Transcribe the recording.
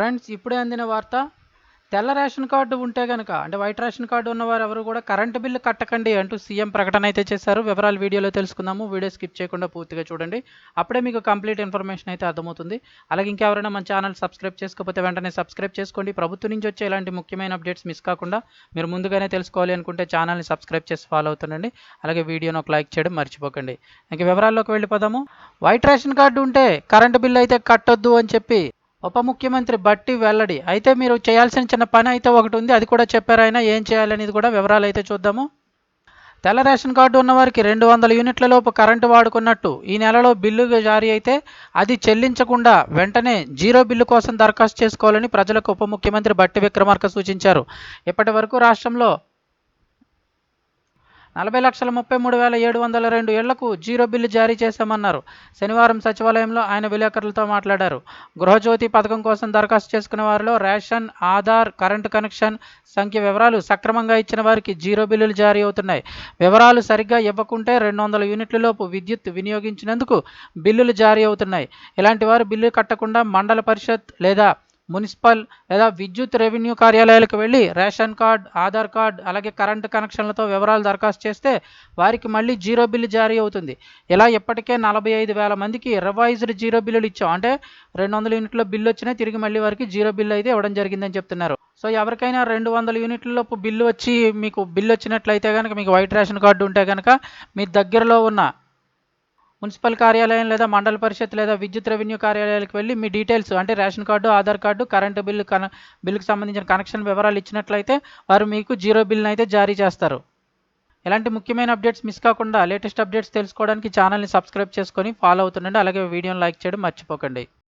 Friends ఇప్పుడే అందిన వార్త తెల్ల రేషన్ కార్డు ఉంటే కనుక అంటే వైట్ రేషన్ కార్డు ఉన్నవారు ఎవరు కూడా కరెంటు బిల్లు కట్టకండి అంటూ సీఎం ప్రకటన అయితే చేశారు. వివరాలు వీడియోలో తెలుసుకుందాము. వీడియో స్కిప్ చేయకుండా పూర్తిగా చూడండి. అప్పుడే మీకు కంప్లీట్ ఇన్ఫర్మేషన్ అయితే అర్థమవుతుంది. అలాగే ఇంకెవరైనా మన ఛానల్ సబ్స్క్రైబ్ చేసుకోకపోతే వెంటనే సబ్స్క్రైబ్ చేసుకోండి. ప్రభుత్వం నుంచి వచ్చే ఇలాంటి ముఖ్యమైన అప్డేట్స్ మిస్ కాకుండా మీరు ముందుగానే తెలుసుకోవాలి అనుకుంటే ఛానల్ని సబ్స్క్రైబ్ చేసి ఫాలో అవుతుండండి. అలాగే వీడియోను ఒక లైక్ చేయడం మర్చిపోకండి. ఇంక వివరాల్లోకి వెళ్ళిపోదాము. వైట్ రేషన్ కార్డు ఉంటే కరెంటు బిల్లు అయితే కట్టొద్దు అని చెప్పి ఉప ముఖ్యమంత్రి బట్టి వెల్లడి. అయితే మీరు చేయాల్సిన చిన్న పని అయితే ఒకటి ఉంది. అది కూడా చెప్పారు ఆయన. ఏం చేయాలనేది కూడా వివరాలు అయితే చూద్దాము. తెల్ల రేషన్ కార్డు ఉన్నవారికి రెండు వందల యూనిట్లలోపు కరెంటు వాడుకున్నట్టు ఈ నెలలో బిల్లు జారీ అయితే అది చెల్లించకుండా వెంటనే జీరో బిల్లు కోసం దరఖాస్తు చేసుకోవాలని ప్రజలకు ఉప ముఖ్యమంత్రి బట్టి విక్రమార్క సూచించారు. ఇప్పటి వరకు రాష్ట్రంలో నలభై లక్షల ముప్పై మూడు వేల ఏడు వందల రెండు ఏళ్ళకు జీరో బిల్లు జారీ చేశామన్నారు. శనివారం సచివాలయంలో ఆయన విలేకరులతో మాట్లాడారు. గృహజ్యోతి పథకం కోసం దరఖాస్తు చేసుకున్న వారిలో రేషన్ ఆధార్ కరెంటు కనెక్షన్ సంఖ్య వివరాలు సక్రమంగా ఇచ్చిన వారికి జీరో బిల్లులు జారీ అవుతున్నాయి. వివరాలు సరిగ్గా ఇవ్వకుంటే రెండు వందల యూనిట్ల లోపు విద్యుత్ వినియోగించినందుకు బిల్లులు జారీ అవుతున్నాయి. ఇలాంటి వారు బిల్లు కట్టకుండా మండల పరిషత్ లేదా మున్సిపల్ లేదా విద్యుత్ రెవెన్యూ కార్యాలయాలకు వెళ్ళి రేషన్ కార్డ్ ఆధార్ కార్డ్ అలాగే కరెంటు కనెక్షన్లతో వివరాలు దరఖాస్తు చేస్తే వారికి మళ్ళీ జీరో బిల్లు జారీ అవుతుంది. ఇలా ఇప్పటికే నలభై ఐదు వేల మందికి రివైజ్డ్ జీరో బిల్లులు ఇచ్చాం. అంటే రెండు వందల యూనిట్ల బిల్లు వచ్చినా తిరిగి మళ్ళీ వారికి జీరో బిల్లు అయితే ఇవ్వడం జరిగిందని చెప్తున్నారు. సో ఎవరికైనా రెండు వందల యూనిట్లలోపు బిల్లు వచ్చి మీకు బిల్లు వచ్చినట్లయితే కనుక మీకు వైట్ రేషన్ కార్డు ఉంటే కనుక మీ దగ్గరలో ఉన్న మున్సిపల్ కార్యాలయం లేదా మండల పరిషత్ లేదా విద్యుత్ రెవెన్యూ కార్యాలయాలకు వెళ్ళి మీ డీటెయిల్స్ అంటే ration card Aadhaar card current bill కన బిల్లుకు సంబంధించిన కనెక్షన్ వివరాలు ఇచ్చినట్లయితే వారు మీకు జీరో బిల్ని అయితే జారీ చేస్తారు. ఎలాంటి ముఖ్యమైన అప్డేట్స్ మిస్ కాకుండా లేటెస్ట్ అప్డేట్స్ తెలుసుకోవడానికి ఛానల్ని సబ్స్క్రైబ్ చేసుకొని ఫాలో అవుతుండండి. అలాగే వీడియోని లైక్ చేయడం మర్చిపోకండి.